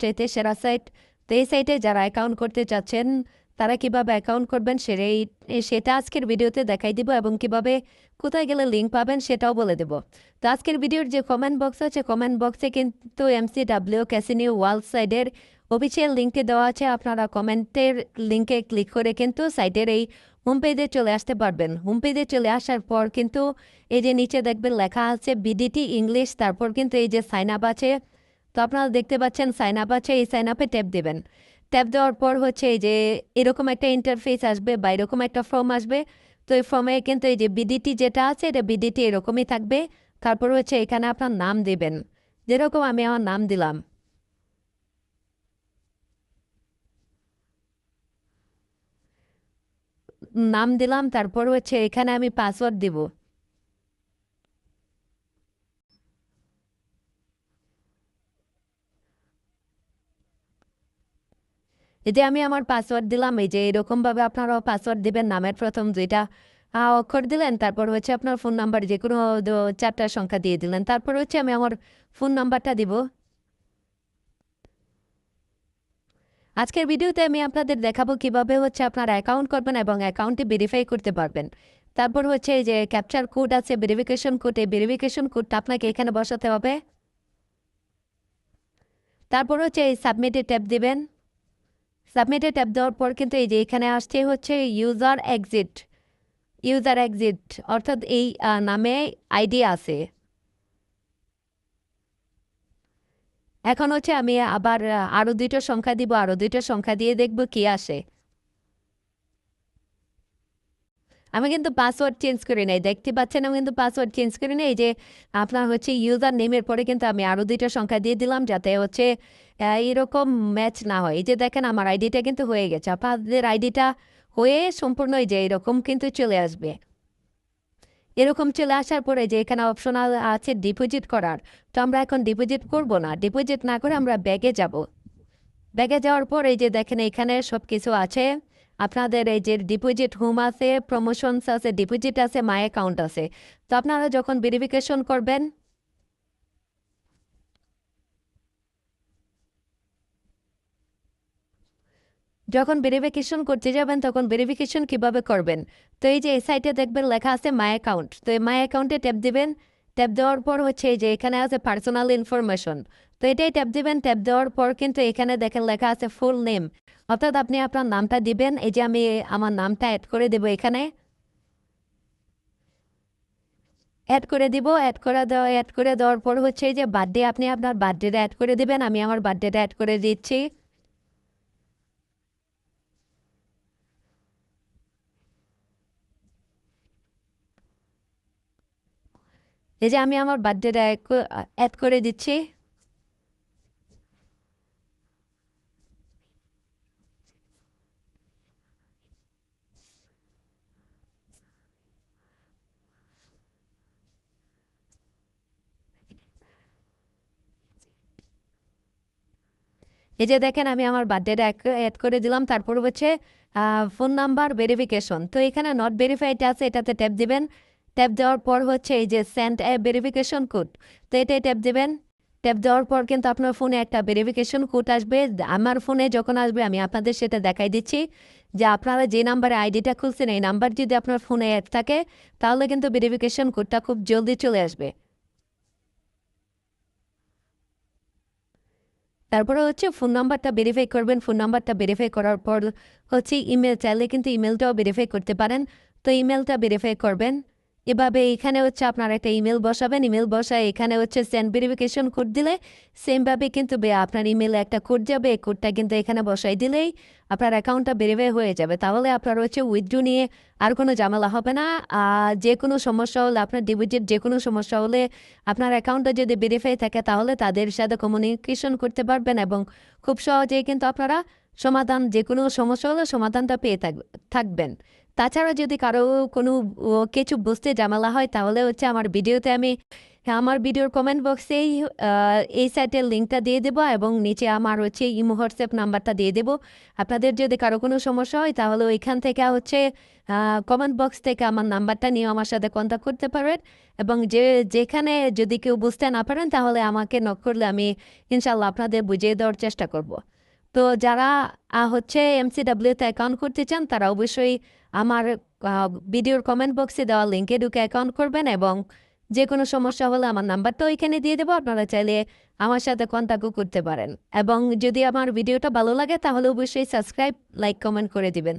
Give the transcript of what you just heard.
সবচাইতে সেরা সাইট তো এই সাইটে যারা অ্যাকাউন্ট করতে চাচ্ছেন, তারা কীভাবে অ্যাকাউন্ট করবেন সেটাই সেটা আজকের ভিডিওতে দেখাই দিব এবং কীভাবে কোথায় গেলে লিঙ্ক পাবেন সেটাও বলে দেব। তো আজকের ভিডিওর যে কমেন্ট বক্স আছে কমেন্ট বক্সে কিন্তু M C W casino world সাইডের অফিসিয়াল লিঙ্কে দেওয়া আছে। আপনারা কমেন্টের লিঙ্কে ক্লিক করে কিন্তু সাইটের এই হোম পেজে চলে আসতে পারবেন। হোম পেজে চলে আসার পর কিন্তু এই যে নিচে দেখবেন লেখা আছে বিডিটি ইংলিশ তারপর কিন্তু এই যে সাইন আপ আছে। তো আপনারা দেখতে পাচ্ছেন সাইন আপ আছে, এই সাইন আপে ট্যাপ দেবেন। ট্যাপ দেওয়ার পর হচ্ছে এই যে এরকম একটা ইন্টারফেস আসবে বা এরকম একটা ফর্ম আসবে। তো এই ফর্মে কিন্তু এই যে বিডিটি যেটা আছে, এটা বিডিটি এরকমই থাকবে। তারপর হচ্ছে এখানে আপনার নাম দেবেন। যেরকম আমি আমার নাম দিলাম। নাম দিলাম, তারপর হচ্ছে এখানে আমি পাসওয়ার্ড দিব। এই যে আমি আমার পাসওয়ার্ড দিলাম, এই যে এরকমভাবে আপনারাও পাসওয়ার্ড দেবেন নামের প্রথম যেটা অক্ষর দিলেন, তারপর হচ্ছে আপনার ফোন নাম্বার যে কোনো চারটা সংখ্যা দিয়ে দিলেন, তারপর হচ্ছে আমি আমার ফোন নাম্বারটা দিব। আজকের ভিডিওতে আমি আপনাদের দেখাবো কীভাবে হচ্ছে আপনারা অ্যাকাউন্ট করবেন এবং অ্যাকাউন্টটি ভেরিফাই করতে পারবেন। তারপর হচ্ছে যে ক্যাপচার কোড আছে ভেরিফিকেশন কোড এই ভেরিফিকেশন কোডটা আপনাকে এখানে বসাতে হবে। তারপর হচ্ছে এই সাবমিটে ট্যাপ দিবেন। সাবমিটে ট্যাপ দেওয়ার পর কিন্তু এই যে এখানে আসছে হচ্ছে ইউজার এক্সিট ইউজার এক্সিট অর্থাৎ এই নামে আইডি আছে। এখন হচ্ছে আমি আবার আরও আরও দুইটা সংখ্যা দিব আরও দুইটা সংখ্যা দিয়ে দেখব কি আসে। আমি কিন্তু পাসওয়ার্ড চেঞ্জ করি নাই। দেখতে পাচ্ছেন, আমি কিন্তু পাসওয়ার্ড চেঞ্জ করি নাই যে আপনার হচ্ছে ইউজার নেমের পরে কিন্তু আমি আরও দুইটা সংখ্যা দিয়ে দিলাম যাতে হচ্ছে এরকম ম্যাচ না হয়। এই যে দেখেন, আমার আইডিটা কিন্তু হয়ে গেছে। আপনাদের আইডিটা হয়ে সম্পূর্ণ যে এরকম কিন্তু চলে আসবে। এরকম চলে আসার পরে যে এখানে অপশন আছে ডিপোজিট করার, তো আমরা এখন ডিপোজিট করব না। ডিপোজিট না করে আমরা ব্যাগে যাব। ব্যাগে যাওয়ার পর এই যে দেখেন, এখানে সব কিছু আছে। আপনাদের এই যে ডিপোজিট হোম আছে প্রমোশনস আছে ডিপোজিট আছে মাই অ্যাকাউন্ট আছে। তো আপনারা যখন ভেরিফিকেশন করবেন, যখন ভেরিফিকেশন করতে যাবেন, তখন ভেরিফিকেশন কীভাবে করবেন? তো এই যে এই সাইটে দেখবেন লেখা আছে মাই অ্যাকাউন্ট তো এই মাই অ্যাকাউন্টে ট্যাপ দিবেন। ট্যাপ দেওয়ার পর হচ্ছে যে এখানে আছে পার্সোনাল ইনফরমেশন তো এটাই ট্যাপ দিবেন, ট্যাপ দেওয়ার পর কিন্তু এখানে দেখেন লেখা আছে ফুল নেম অর্থাৎ আপনি আপনার নামটা দিবেন, এই যে আমি আমার নামটা অ্যাড করে দেবো এখানে। অ্যাড করে দিব অ্যাড করে দেওয়া অ্যাড করে দেওয়ার পর হচ্ছে যে বার্থডে আপনি আপনার বার্থডেটা অ্যাড করে দিবেন, আমি আমার বার্থডেটা অ্যাড করে দিচ্ছি। এই যে আমি আমার বার্থডেটা অ্যাড করে দিচ্ছি। এই যে দেখেন, আমি আমার বার্থডেটা অ্যাড করে দিলাম। তারপর হচ্ছে ফোন নাম্বার ভেরিফিকেশন তো এখানে নট ভেরিফাইড আছে, এটাতে ট্যাপ দিবেন। ট্যাপ দেওয়ার পর হচ্ছে এই যে সেন্ড এ ভেরিফিকেশন কোড তো এটাই ট্যাপ দিবেন। ট্যাপ দেওয়ার পর কিন্তু আপনার ফোনে একটা ভেরিফিকেশন কোড আসবে। আমার ফোনে যখন আসবে, আমি আপনাদের সেটা দেখাই দিচ্ছি। যে আপনারা যে নাম্বারে আইডিটা খুলছেন, এই নাম্বার যদি আপনার ফোনে অ্যাড থাকে, তাহলে কিন্তু ভেরিফিকেশন কোডটা খুব জলদি চলে আসবে। তারপরে হচ্ছে ফোন নাম্বারটা ভেরিফাই করবেন। ফোন নাম্বারটা ভেরিফাই করার পর হচ্ছে ইমেল চাইলে কিন্তু ইমেলটাও ভেরিফাই করতে পারেন। তো ইমেলটা ভেরিফাই করবেন। এভাবে এখানে হচ্ছে আপনার একটা ইমেল বসাবেন। ইমেল বসায় এখানে হচ্ছে সেন্ড ভেরিফিকেশন কোড দিলে সেমভাবে কিন্তু আপনার ইমেলে একটা কোড যাবে। এই কোডটা কিন্তু এখানে বসাই দিলেই আপনার অ্যাকাউন্টটা ভেরিফাই হয়ে যাবে। তাহলে আপনার হচ্ছে উইথড্রু নিয়ে আর কোনো ঝামেলা হবে না। আর যে কোনো সমস্যা হলে আপনার ডিপোজিট যে কোনো সমস্যা হলে আপনার অ্যাকাউন্টটা যদি ভেরিফাই থাকে তাহলে তাদের সাথে কমিউনিকেশন করতে পারবেন এবং খুব সহজেই কিন্তু আপনারা সমাধান, যে কোনো সমস্যা হলে সমাধানটা পেয়ে থাক- থাকবেন। তাছাড়া যদি কারও কোনো কিছু বুঝতে ঝামেলা হয়, তাহলে হচ্ছে আমার ভিডিওতে আমি, আমার ভিডিওর কমেন্ট বক্সেই এই সাইটের লিঙ্কটা দিয়ে দেবো এবং নিচে আমার হচ্ছে ইমো, হোয়াটসঅ্যাপ নাম্বারটা দিয়ে দেবো। আপনাদের যদি কারও কোনো সমস্যা হয়, তাহলে ওইখান থেকে হচ্ছে কমেন্ট বক্স থেকে আমার নাম্বারটা নিয়ে আমার সাথে কন্ট্যাক্ট করতে পারেন এবং যে, যেখানে যদি কেউ বুঝতে না পারেন, তাহলে আমাকে নক করলে আমি ইনশাল্লাহ আপনাদের বুঝিয়ে দেওয়ার চেষ্টা করব। তো যারা হচ্ছে এমসিডাব্লিউতে অ্যাকাউন্ট করতে চান, তারা অবশ্যই আমার ভিডিওর কমেন্ট বক্সে দেওয়া লিঙ্কে ঢুকে অ্যাকাউন্ট করবেন এবং যে কোনো সমস্যা হলে আমার নাম্বারটা ওইখানে দিয়ে দেবো। আপনারা চাইলে আমার সাথে কন্ট্যাক্টও করতে পারেন। এবং যদি আমার ভিডিওটা ভালো লাগে, তাহলে অবশ্যই সাবস্ক্রাইব লাইক কমেন্ট করে দিবেন।